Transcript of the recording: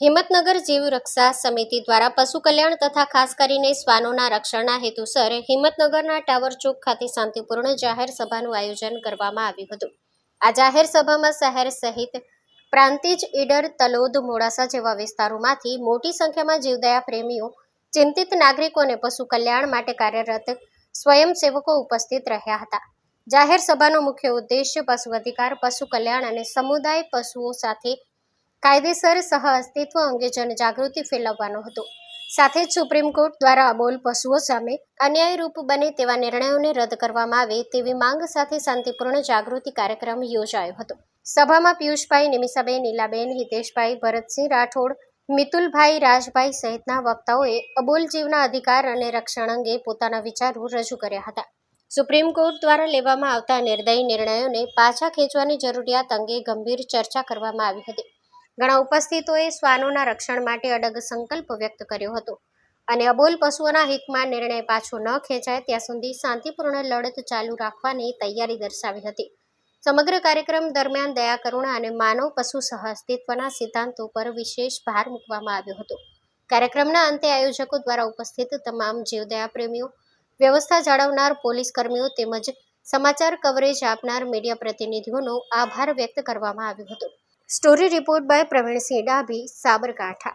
હિંમતનગર જીવ રક્ષા સમિતિ દ્વારા પશુ કલ્યાણ તથા ખાસ કરીને શ્વાનોના રક્ષણના હેતુસર હિંમતનગરના ટાવર ચોક ખાતે શાંતિપૂર્ણ જાહેર સભાનું આયોજન કરવામાં આવ્યું હતું. આ જાહેર સભામાં શહેર સહિત પ્રાંતિજ, ઈડર, તલોદ, મોડાસા જેવા વિસ્તારોમાંથી મોટી સંખ્યામાં જીવદયા પ્રેમીઓ, ચિંતિત નાગરિકો અને પશુ કલ્યાણ માટે કાર્યરત સ્વયંસેવકો ઉપસ્થિત રહ્યા હતા. જાહેર સભાનો મુખ્ય ઉદ્દેશ્ય પશુ અધિકાર, પશુ કલ્યાણ અને સમુદાય પશુઓ સાથે કાયદેસર સહ અસ્તિત્વ અંગે જનજાગૃતિ ફેલાવવાનો હતો. સાથે જ સુપ્રીમ કોર્ટ દ્વારા અબોલ પશુઓ સામે અન્યાયરૂપ બને તેવા નિર્ણયોને રદ કરવામાં આવે તેવી માંગ સાથે શાંતિપૂર્ણ જાગૃતિ કાર્યક્રમ યોજાયો હતો. સભામાં પિયુષભાઈ નિમિષાબેન, નીલાબેન, હિતેશભાઈ, ભરતસિંહ રાઠોડ, મિતુલભાઈ રાજભાઈ સહિતના વક્તાઓએ અબોલ જીવના અધિકાર અને રક્ષણ અંગે પોતાના વિચારો રજૂ કર્યા હતા. સુપ્રીમ કોર્ટ દ્વારા લેવામાં આવતા નિર્દયી નિર્ણયોને પાછા ખેંચવાની જરૂરિયાત અંગે ગંભીર ચર્ચા કરવામાં આવી હતી. ઘણા ઉપસ્થિતોએ શ્વાનોના રક્ષણ માટે અડગ સંકલ્પ વ્યક્ત કર્યો હતો. અને અબોલ પશુઓના હિતમાં નિર્ણય પાછો ન ખેંચાય ત્યાં સુધી શાંતિપૂર્ણ લડત ચાલુ રાખવાની તૈયારી દર્શાવી હતી. સમગ્ર કાર્યક્રમ દરમિયાન દયા કરુણા અને માનવ પશુ સહ અસ્તિત્વના સિદ્ધાંતો પર વિશેષ ભાર મૂકવામાં આવ્યો હતો. કાર્યક્રમના અંતે આયોજકો દ્વારા ઉપસ્થિત તમામ જીવદયા પ્રેમીઓ, વ્યવસ્થા જાળવનાર પોલીસ કર્મીઓ તેમજ સમાચાર કવરેજ આપનાર મીડિયા પ્રતિનિધિઓનો આભાર વ્યક્ત કરવામાં આવ્યો હતો. Story report by Pravinsinh Dabhi Sabarkantha